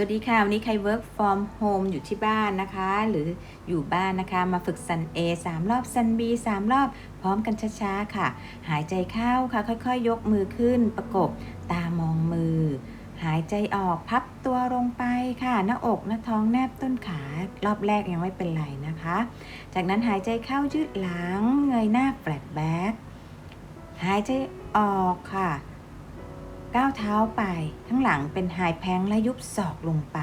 วัสดีค่ะ วันนี้ใคร work from home อยู่ที่บ้านนะคะ หรืออยู่บ้านนะคะ มาฝึก sun A 3 รอบ sun B 3 รอบ พร้อมกันช้าๆค่ะ หายใจเข้าค่ะ ค่อยๆยกมือขึ้นประกบตามองมือ หายใจออกพับตัวลงไปค่ะ หน้าอกหน้าท้องแนบต้นขารอบแรกยังไม่เป็นไรนะคะ จากนั้นหายใจเข้ายืดหลังเงยหน้า flat back หายใจออกค่ะ ก้าวเท้าไปข้งหลังเป็นไฮแพงและยุบศอกลงไป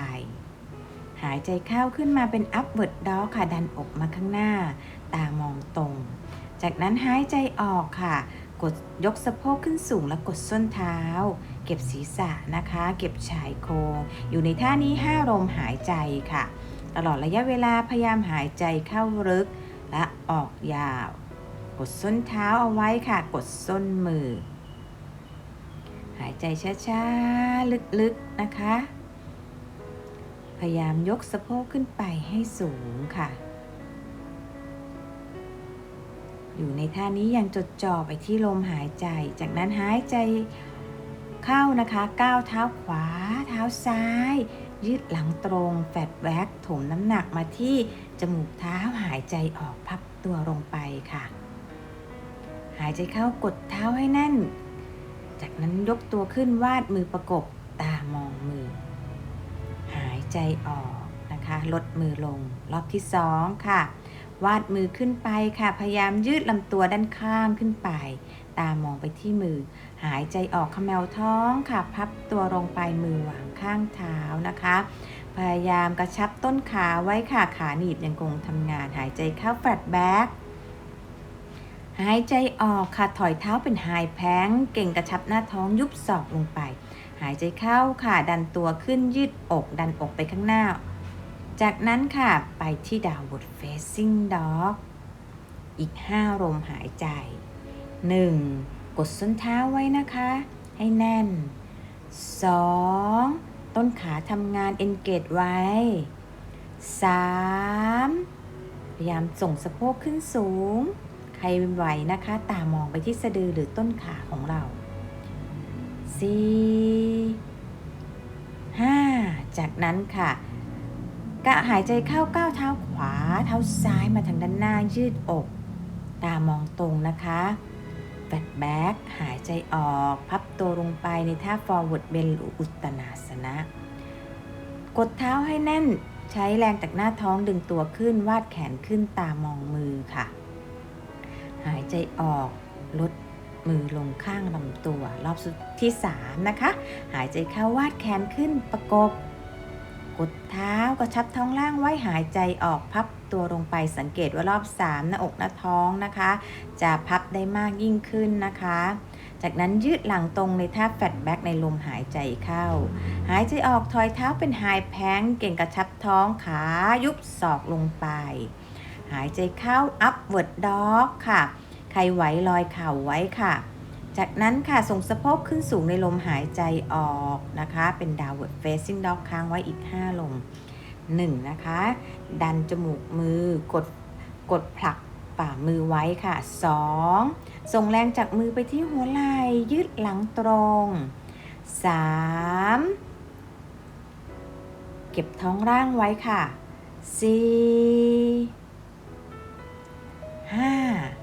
หายใจเข้าขึ้นมาเป็น upward dog ค่ะ ดันอกมาข้างหน้า ตามองตรง จากนั้นหายใจออกค่ะ กดยกสะโพกขึ้นสูงแล้วกดส้นเท้า เก็บศีรษะนะคะ เก็บชายโครงอยู่ในท่านี้5ลมหายใจค่ะ ตลอดระยะเวลาพยายามหายใจเข้าลึกและออกยาว กดส้นเท้าเอาไว้ค่ะ กดส้นมือ หายใจช้าๆ ลึกๆ นะคะ พยายามยกสะโพกขึ้นไปให้สูงค่ะ อยู่ในท่านี้ยังจดจ่อไปที่ลมหายใจ จากนั้นหายใจเข้านะคะ ก้าวเท้าขวา เท้าซ้าย ยืดหลังตรง แฟดแว็กถมน้ำหนักมาที่จมูกเท้าหายใจออกพับตัวลงไปค่ะ หายใจเข้ากดเท้าให้แน่น จากนั้นยกตัวขึ้นวาดมือประกบตามองมือ หายใจออกนะคะ ลดมือลง รอบที่สองค่ะ วาดมือขึ้นไปค่ะ พยายามยืดลำตัวด้านข้างขึ้นไป ตามองไปที่มือ หายใจออกขมแมวท้องค่ะ พับตัวลงไปมือวางข้างเท้านะคะ พยายามกระชับต้นขาไว้ค่ะ ขาหนีบยังคงทำงาน หายใจเข้าแฟลตแบ็ก หายใจออกค่ะถอยเท้าเป็นไฮแพงเก่งกระชับหน้าท้องยุบศอกลงไป หายใจเข้าค่ะดันตัวขึ้นยืดอก ดันอกไปข้างหน้า จากนั้นค่ะไปที่ downward facing dog อีก 5 ลมหายใจ 1. กดส้นเท้าไว้นะคะ ให้แน่น 2. ต้นขาทำงาน engage ไว้ 3. พยายามส่งสะโพกขึ้นสูง ใครไหวนะคะ ตามองไปที่สะดือหรือต้นขาของเรา4 5จากนั้นค่ะกะหายใจเข้าก้าวเท้าขวา เท้าซ้ายมาทางด้านหน้ายืดอก ตามองตรงนะคะแฟดแบ็กหายใจออก พับตัวลงไปในท่า forward bend หรืออุตนาสนะ กดเท้าให้แน่นใช้แรงจากหน้าท้องดึงตัวขึ้นวาดแขนขึ้นตามองมือค่ะ ใจออกลดมือลงข้างลำตัว รอบสุดที่ 3 นะคะ หายใจเข้าวาดแขนขึ้นประกบ กดเท้ากระชับท้องล่างไว้หายใจออกพับตัวลงไปสังเกตว่ารอบ 3 หน้าอกหน้าท้องนะคะ จะพับได้มากยิ่งขึ้นนะคะ จากนั้นยืดหลังตรงในท่าแฟตแบ็กในลมหายใจเข้า หายใจออกถอยเท้าเป็นไฮแพงเก่งกระชับท้องขายุบศอกลงไป หายใจเข้า upward dog ค่ะ ครไหวลอยเข่าไว้ค่ะ จากนั้นค่ะส่งสะโพกขึ้นสูงในลมหายใจออกนะคะ เป็น downward facing dog ค้างไว้อีก 5ลม1นะคะ ดันจมูกมือกดกดผลักฝ่ามือไว้ค่ะ 2. ส่งแรงจากมือไปที่หัวไหล่ยืดหลังตรง 3. เก็บท้องร่างไว้ค่ะ 4 5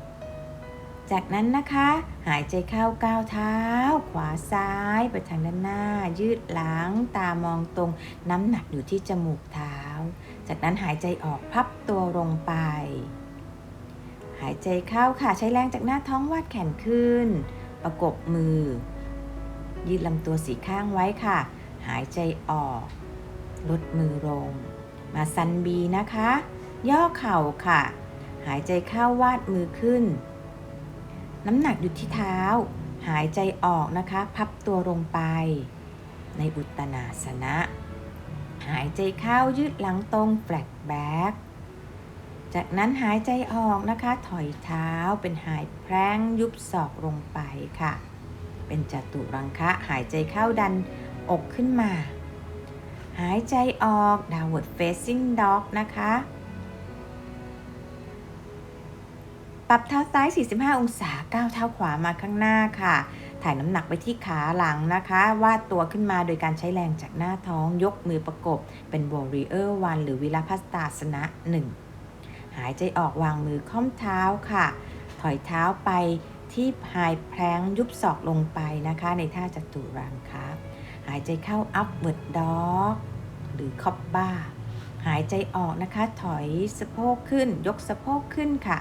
จากนั้นนะคะ หายใจเข้าก้าวเท้า ขวาซ้ายไปทางด้านหน้า ยืดหลังตามองตรง น้ำหนักอยู่ที่จมูกเท้า จากนั้นหายใจออกพับตัวลงไป หายใจเข้าค่ะใช้แรงจากหน้าท้องวาดแขนขึ้น ประกบมือ ยืดลำตัวสีข้างไว้ค่ะ หายใจออก ลดมือลง มาซันบีนะคะ ย่อเข่าค่ะ หายใจเข้าวาดมือขึ้น น้ำหนักอยู่ที่เท้า หายใจออกนะคะ พับตัวลงไป ในอุตนาสนะ หายใจเข้ายืดหลังตรงแฟลตแบ็กจากนั้นหายใจออกนะคะ ถอยเท้าเป็นหายแพร่งยุบศอกลงไปค่ะ เป็นจัตุรังคะ หายใจเข้าดันอกขึ้นมา หายใจออก downward facing dog นะคะ ปรับเท้าซ้าย 45 องศาก้าวเท้าขวามาข้างหน้าค่ะ ถ่ายน้ำหนักไปที่ขาหลังนะคะ วาดตัวขึ้นมาโดยการใช้แรงจากหน้าท้อง ยกมือประกบ เป็น Warrior 1หรือวิลาพัสตาสนะ 1 หายใจออกวางมือค่อมเท้าค่ะ ถอยเท้าไปที่ไฮแพลงยุบศอกลงไปนะคะ ในท่าจัตุรังคะหายใจเข้า upward dog หรือคอบบ้า หายใจออกนะคะ ถอยสะโพกขึ้น ยกสะโพกขึ้นค่ะ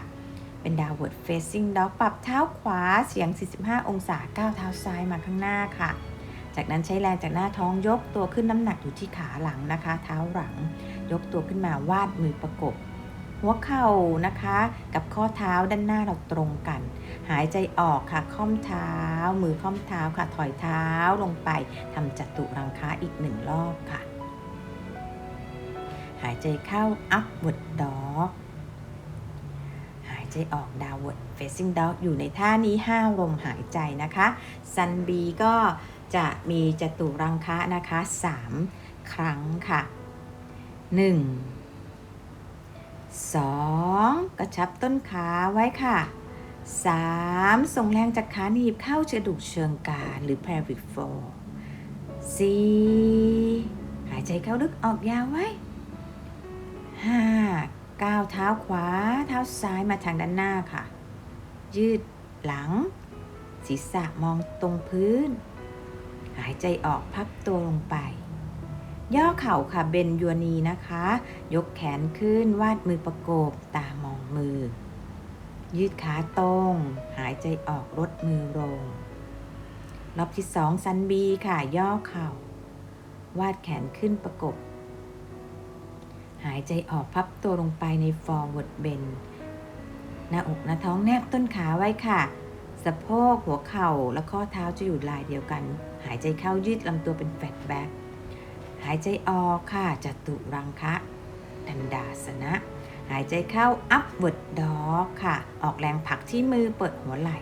เป็น downward facing dog ปรับเท้าขวาเสียง 45 องศาก้าวเท้าซ้ายมาข้างหน้าค่ะ จากนั้นใช้แรงจากหน้าท้องยกตัวขึ้นน้ำหนักอยู่ที่ขาหลังนะคะ เท้าหลัง ยกตัวขึ้นมาวาดมือประกบ หัวเข่านะคะ กับข้อเท้าด้านหน้าเราตรงกัน หายใจออกค่ะค่อมเท้า มือค่อมเท้าค่ะ ถอยเท้าลงไปทำจัตุรังคาอีกหนึ่งรอบค่ะ หายใจเข้า upward dog ใจออก downward facing dog อยู่ในท่านี้ 5 ลมหายใจนะคะ sun b ก็จะมีจตุรังคะนะคะ 3 ครั้งค่ะ 1 2 กระชับต้นขาไว้ค่ะ 3. ส่งแรงจากขาหนีบเข้ากระดูกเชิงกรานหรือ pelvic floor 4. หายใจเข้าลึกออกยาวไว้ 5. ก้าวเท้าขวาเท้าซ้ายมาทางด้านหน้าค่ะ ยืดหลัง ศีรษะมองตรงพื้น หายใจออกพับตัวลงไป ย่อเข่าค่ะเบนยัวนีนะคะ ยกแขนขึ้นวาดมือประกบตามองมือ ยืดขาตรง หายใจออกลดมือลงรอบที่สองซันบีค่ะย่อเข่าวาดแขนขึ้นประกบ หายใจออกพับตัวลงไปใน forward bend หน้าอกหน้าท้องแนบต้นขาไว้ค่ะ สะโพกหัวเข่าและข้อเท้าจะอยู่ลายเดียวกัน หายใจเข้ายืดลำตัวเป็น flat back หายใจออกค่ะจัตุรังคะดันดาสนะ หายใจเข้า upward dog ค่ะ ออกแรงผลักที่มือเปิดหัวไหล่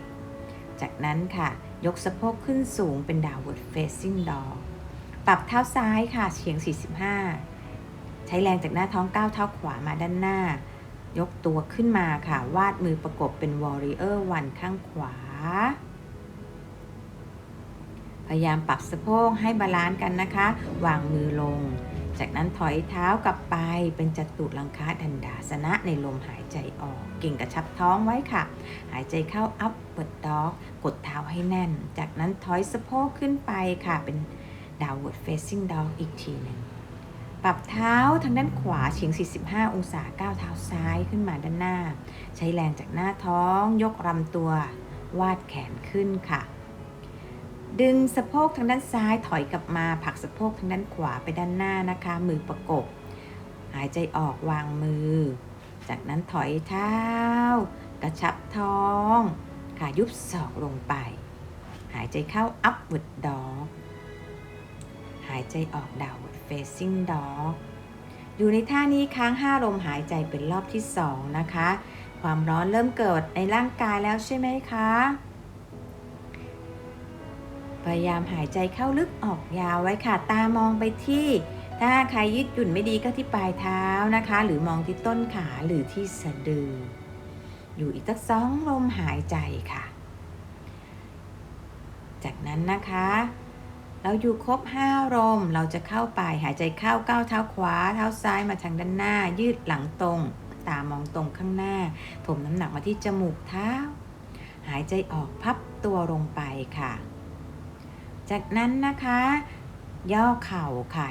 จากนั้นค่ะ ยกสะโพกขึ้นสูงเป็น downward facing dog ปรับเท้าซ้ายค่ะเฉียง 45 ใช้แรงจากหน้าท้องก้าวเท้าขวามาด้านหน้า ยกตัวขึ้นมาค่ะ วาดมือประกบเป็น warrior one ข้างขวา พยายามปรับสะโพกให้บาลานซ์กันนะคะ วางมือลง จากนั้นถอยเท้ากลับไปเป็นจัตุรังคาดันดาสนะในลมหายใจออก เก่งกระชับท้องไว้ค่ะ หายใจเข้า upward dog กกดเท้าให้แน่น จากนั้นถอยสะโพกขึ้นไปค่ะเป็น downward facing dog อีกทีหนึ่ง ปรับเท้าทางด้านขวาเฉียง 45 องศาก้าวเท้าซ้ายขึ้นมาด้านหน้า ใช้แรงจากหน้าท้องยกลำตัว วาดแขนขึ้นค่ะ ดึงสะโพกทางด้านซ้ายถอยกลับมาผลักสะโพกทางด้านขวาไปด้านหน้านะคะ มือประกบ หายใจออกวางมือ จากนั้นถอยเท้ากระชับท้องค่ะยุบศอกลงไป หายใจเข้า upward dog หายใจออก downward facing dog อยู่ในท่านี้ค้าง 5 ลมหายใจเป็นรอบที่ 2 นะคะ ความร้อนเริ่มเกิดในร่างกายแล้วใช่ไหมคะ พยายามหายใจเข้าลึกออกยาวไว้ค่ะ ตามองไปที่ ถ้าใครยืดหยุ่นไม่ดีก็ที่ปลายเท้านะคะ หรือมองที่ต้นขาหรือที่สะดือ อยู่อีกสักสองลมหายใจค่ะ จากนั้นนะคะ เราอยู่ครบ5ลมเราจะเข้าไปหายใจเข้าก้าวเท้าขวา เท้าซ้ายมาทางด้านหน้า ยืดหลังตรง ตามองตรงข้างหน้าถมน้ำหนักมาที่จมูกเท้า หายใจออกพับตัวลงไปค่ะ จากนั้นนะคะ ย่อเข่าค่ะ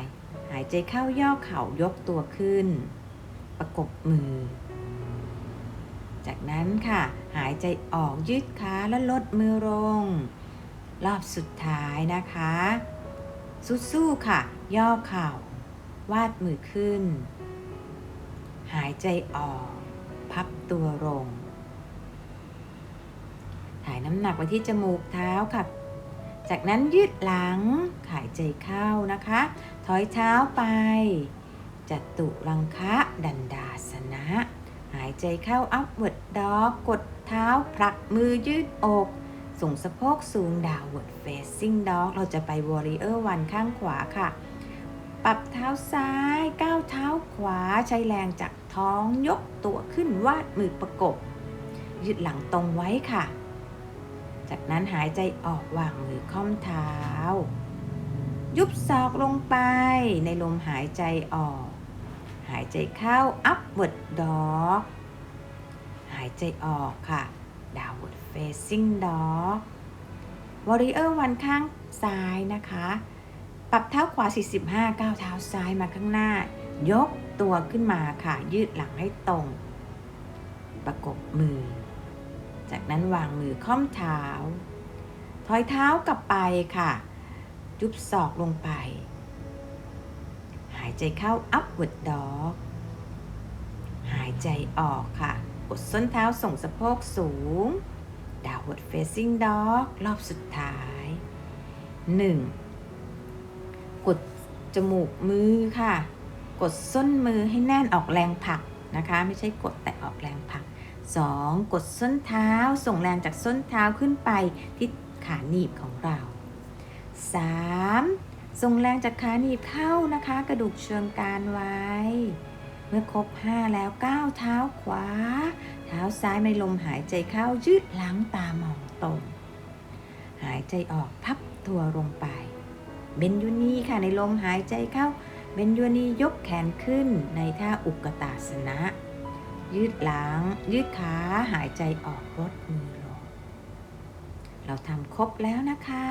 หายใจเข้าย่อเข่ายกตัวขึ้น ประกบมือ จากนั้นค่ะ หายใจออกยืดขาและลดมือลง รอบสุดท้ายนะคะสู้ๆค่ะ ย่อเข่า วาดมือขึ้น หายใจออก พับตัวลง ถ่ายน้ำหนักไปที่จมูกเท้าค่ะ จากนั้นยืดหลัง หายใจเข้านะคะ ถอยเท้าไป จัตุรังคะดันดาสนะ หายใจเข้า upward dog กดเท้าผลักมือยืดอก ส่งสะโพกสูง downward facing dog เราจะไป warrior one ข้างขวาค่ะ ปรับเท้าซ้ายก้าวเท้าขวาใช้แรงจากท้องยกตัวขึ้นวาดมือประกบ ยืดหลังตรงไว้ค่ะ จากนั้นหายใจออกวางมือค่อมเท้า ยุบศอกลงไปในลมหายใจออก หายใจเข้า upward dog หายใจออกค่ะ downward facing dog warrior วันข้างซ้ายนะคะ ปรับเท้าขวา 45 ก้าวเท้าซ้ายมาข้างหน้า ยกตัวขึ้นมาค่ะ ยืดหลังให้ตรง ประกบมือ จากนั้นวางมือค่อมเท้า ถอยเท้ากลับไปค่ะยุบศอกลงไป หายใจเข้า upward dog หายใจออกค่ะ กดส้นเท้าส่งสะโพกสูง downward facing dog รอบสุดท้าย 1. กดจมูกมือค่ะ กดส้นมือให้แน่นออกแรงผลักนะคะ ไม่ใช่กดแต่ออกแรงผลัก 2. กดส้นเท้าส่งแรงจากส้นเท้าขึ้นไปที่ขาหนีบของเรา 3. ส่งแรงจากขาหนีบเข้านะคะ กระดูกเชิงกรานไว้ เมื่อครบ5แล้วก้าวเท้าขวา เท้าซ้ายไม่ลมหายใจเข้ายืดหลังตามองตรง หายใจออกพับตัวลงไป เบนยูนีค่ะในลมหายใจเข้า เบนยูนียกแขนขึ้นในท่าอุกตาสนะ ยืดหลัง ยืดขาหายใจออกลดมือลง เราทำครบแล้วนะคะ